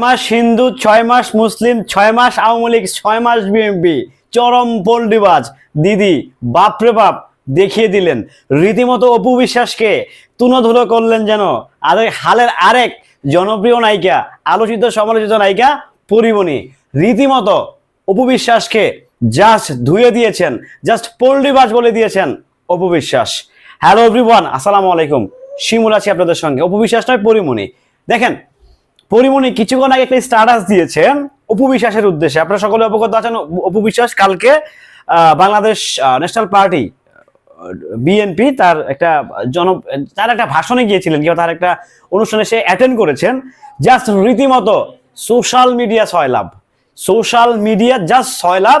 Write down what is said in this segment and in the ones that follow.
মাস হিন্দু, ছয় মাস মুসলিম, ছয় মাস আওয়ামী লীগ, ছয় মাস বিএনপি। চরম পল্ডিবাজ দিদি, বাপরে বাপ, দেখিয়ে দিলেন। রীতিমতো অপু বিশ্বাসকে তুনোধুলো করলেন যেন। আরেক হালের আরেক জনপ্রিয় নায়িকা, আলোচিত সমালোচিত নায়িকা পরিমণি। রীতিমতো অপু বিশ্বাসকে জাস্ট ধুয়ে দিয়েছেন জাস্ট পল্ডিবাজ বলে দিয়েছেন অপু বিশ্বাস। হ্যালো এভরিওয়ান আসসালামু আলাইকুম। শিমুল আছি আপনাদের সঙ্গে। অপু বিশ্বাস নয়, পরিমণি। দেখেন পরিমণি কিছুক্ষণ আগে একটা স্ট্যাটাস দিয়েছেন অপু বিশ্বাসের উদ্দেশ্যে। আপনারা সকলে অবগত আছেন অপু বিশ্বাস কালকে বাংলাদেশ ন্যাশনাল পার্টি বিএনপি তার একটা জন, তার একটা ভাষণে গিয়েছিলেন, কিংবা তার একটা অনুষ্ঠানে সে অ্যাটেন্ড করেছেন। জাস্ট রীতিমতো social media love social media just love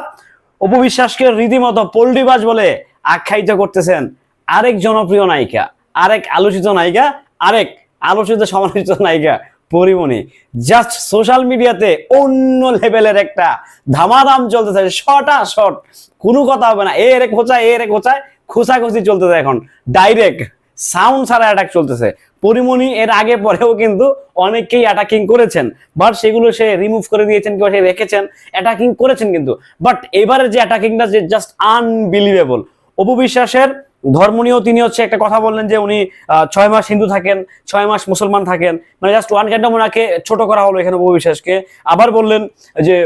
Apu বিশ্বাসকে রীতিমতো পল্ডিবাজ বলে আখ্যায়িত করতেছেন আরেক জনপ্রিয় নায়িকা, আরেক আলোচিত নায়িকা, আরেক আলোচিত সমালোচিত নায়িকা পরিমণি। জাস্ট সোশ্যাল মিডিয়াতে অন্য লেভেলের একটা ধামাধাম চলতেছে। শটা শট কোনো কথা হবে না। এর খোঁচায় এর খোঁচায়, খোঁচাখুচি চলতেছে এখন। ডাইরেক্ট সাউন্ড ছাড়া অ্যাটাক চলতেছে। পরিমণি এর আগে পরেও কিন্তু অনেকেই অ্যাটাকিং করেছেন। বাট সেগুলো সে রিমুভ করে দিয়েছেন, কিংবা সে রেখেছেন অ্যাটাকিং করেছেন কিন্তু। বাট এবারে যে অ্যাটাকিংটা যে জাস্ট আনবিলিভেবল অপু বিশ্বাসের ধর্ম নিয়েও তিনি হচ্ছে একটা কথা বললেন যে উনি ছয় মাস হিন্দু থাকেন, ছয় মাস মুসলমান থাকেন। মানে জাস্ট ওয়ান কাইন্ড ওনাকে ছোট করা হলো এখানে অপু বিশ্বাসকে আবার বললেন যে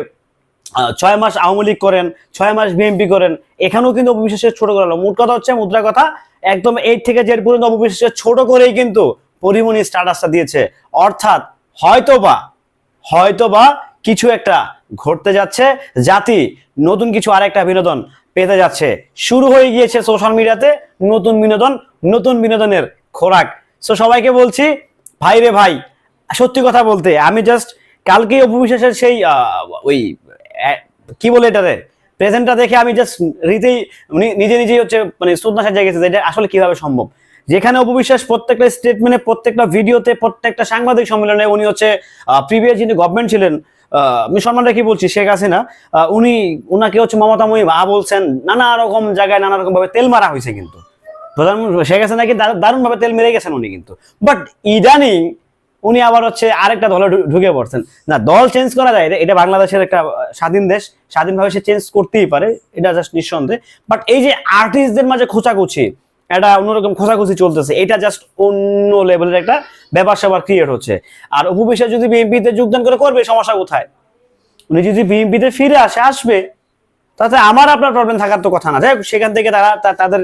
ছয় মাস আওয়ামী লীগ করেন, ছয় মাস বিএনপি করেন, এখানেও কিন্তু অপবিশ্বাসের ছোট করা হলো। মোট কথা হচ্ছে, মুদ্রা কথা, একদম এইট থেকে জেড পর্যন্ত অপবিশ্বাসের ছোট করেই কিন্তু পরিমণি স্ট্যাটাসটা দিয়েছে। অর্থাৎ হয়তোবা হয়তোবা কিছু একটা ঘটতে যাচ্ছে। জাতি, নতুন কিছু আরেকটা বিনোদন। পেতে যাচ্ছে। শুরু হয়ে গিয়েছে সোশ্যাল মিডিয়াতে নতুন বিনোদন, নতুন বিনোদনের খোরাক। সো সবাইকে বলছি, ভাই রে ভাই, সত্যি কথা বলতে, আমি জাস্ট কালকেই অপবিশ্বাসের সেই ওই কি বলে এটারে প্রেজেন্টটা দেখে আমি জাস্ট রীতেই নিজে নিজেই হচ্ছে মানে সুদনা সাজা গেছে এটা আসলে কীভাবে সম্ভব। যেখানে অপবিশ্বাস প্রত্যেকটা স্টেটমেন্টে প্রত্যেকটা ভিডিওতে প্রত্যেকটা সাংবাদিক সম্মেলনে উনি হচ্ছে প্রিভিয়াস যিনি গভর্নমেন্ট ছিলেন আমি সম্মান রেখে বলছি? শেখ হাসিনা উনি, উনাকে হচ্ছে মমতাময়ী ভা বলছেন, নানা রকম জায়গায় নানা রকম ভাবে তেল মারা হয়েছে কিন্তু। প্রধানমন্ত্রী শেখ হাসিনাকে দারুণ ভাবে তেল মেরে গেছেন উনি কিন্তু। বাট ইদানিং উনি আবার হচ্ছে আরেকটা দলে ঢুকে পড়ছেন। না, দল চেঞ্জ করা যায়, এটা বাংলাদেশের একটা স্বাধীন দেশ, স্বাধীনভাবে সে চেঞ্জ করতেই পারে, এটা জাস্ট নিঃসন্দেহে। বাট এই যে আর্টিস্টদের মাঝে খোঁচাখুচি একটা অন্যরকম খোঁচাখুচি চলতেছে। এটা জাস্ট অন্য লেভেলের একটা ব্যাপার স্যাপার ক্রিয়েট হচ্ছে। আর উপবিশ্বাস যদি বিএনপিতে যোগদান করে করবে, সমস্যা কোথায়? উনি যদি বিএনপিতে ফিরে আসে, আসবে, তাতে আমার আপনার প্রবলেম থাকার তো কথা না। যাই সেখান থেকে তারা তাদের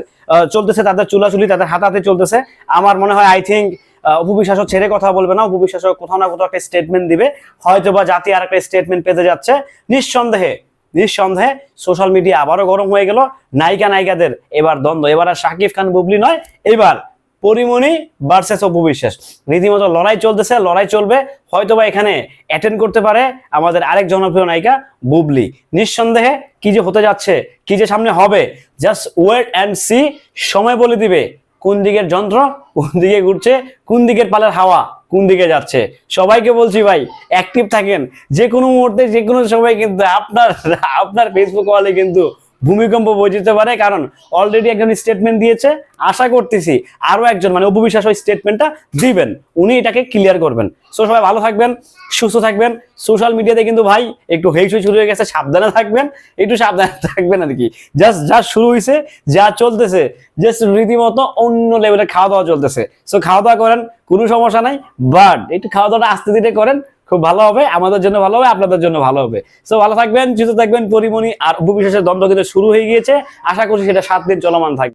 চলতেছে, তাদের চুলাচুলি, তাদের হাতাতে চলতেছে। আমার মনে হয় আই থিঙ্ক উপবিশ্বাসও ছেড়ে কথা বলবে না। উপবিশ্বাসও কোথাও না কোথাও একটা স্টেটমেন্ট দিবে। হয়তো বা জাতি আর একটা স্টেটমেন্ট পেতে যাচ্ছে। নিঃসন্দেহে নিঃসন্দেহে সোশ্যাল মিডিয়া আবারও গরম হয়ে গেল। নায়িকা নায়িকাদের এবার দ্বন্দ্ব। এবার আর শাকিব খান বুবলি নয়, এবার পরিমণি ভার্সেস অপু বিশ্বাস। রীতিমতো লড়াই চলতেছে, লড়াই চলবে। হয়তোবা এখানে অ্যাটেন্ড করতে পারে আমাদের আরেক জনপ্রিয় নায়িকা বুবলি। নিঃসন্দেহে কি যে হতে যাচ্ছে, কি যে সামনে হবে জাস্ট ওয়েট অ্যান্ড সি সময় বলে দিবে কোন দিকের যন্ত্র, কোন দিকে ঘুরছে, কোন দিকের পালের হাওয়া, কোন দিকে যাচ্ছে। সবাইকে বলছি ভাই অ্যাক্টিভ থাকেন। যে কোনো মুহূর্তে যে কোনো সময় কিন্তু আপনার আপনার ফেসবুক ওয়ালে কিন্তু ভূমিকম্প বয়ে যেতে পারে, কারণ অলরেডি একজন স্টেটমেন্ট দিয়েছে। আশা করতেছি আরও একজন মানে অপবিশ্বাস ওই স্টেটমেন্টটা দিবেন। উনি এটাকে ক্লিয়ার করবেন। সো সবাই ভালো থাকবেন, সুস্থ থাকবেন। সোশ্যাল মিডিয়াতে কিন্তু ভাই একটু হেইসই শুরু হয়ে গেছে, সাবধানে থাকবেন, একটু সাবধানে থাকবেন আর কি। জাস্ট যা শুরু হয়েছে যা চলতেছে জাস্ট রীতিমতো অন্য লেভেলের খাওয়া দাওয়া চলতেছে। সো খাওয়া দাওয়া করেন, কোনো সমস্যা নাই বাট একটু খাওয়া দাওয়াটা আস্তে ধীরে করেন খুব ভালো হবে, আমাদের জন্য ভালো হবে, আপনাদের জন্য ভালো হবে। সো ভালো থাকবেন, সুস্থ থাকবেন, পরিমণি, আর উপবিশ্বাসের দ্বন্দ্ব কিন্তু শুরু হয়ে গিয়েছে। আশা করছি সেটা সাত দিন চলমান থাকবে।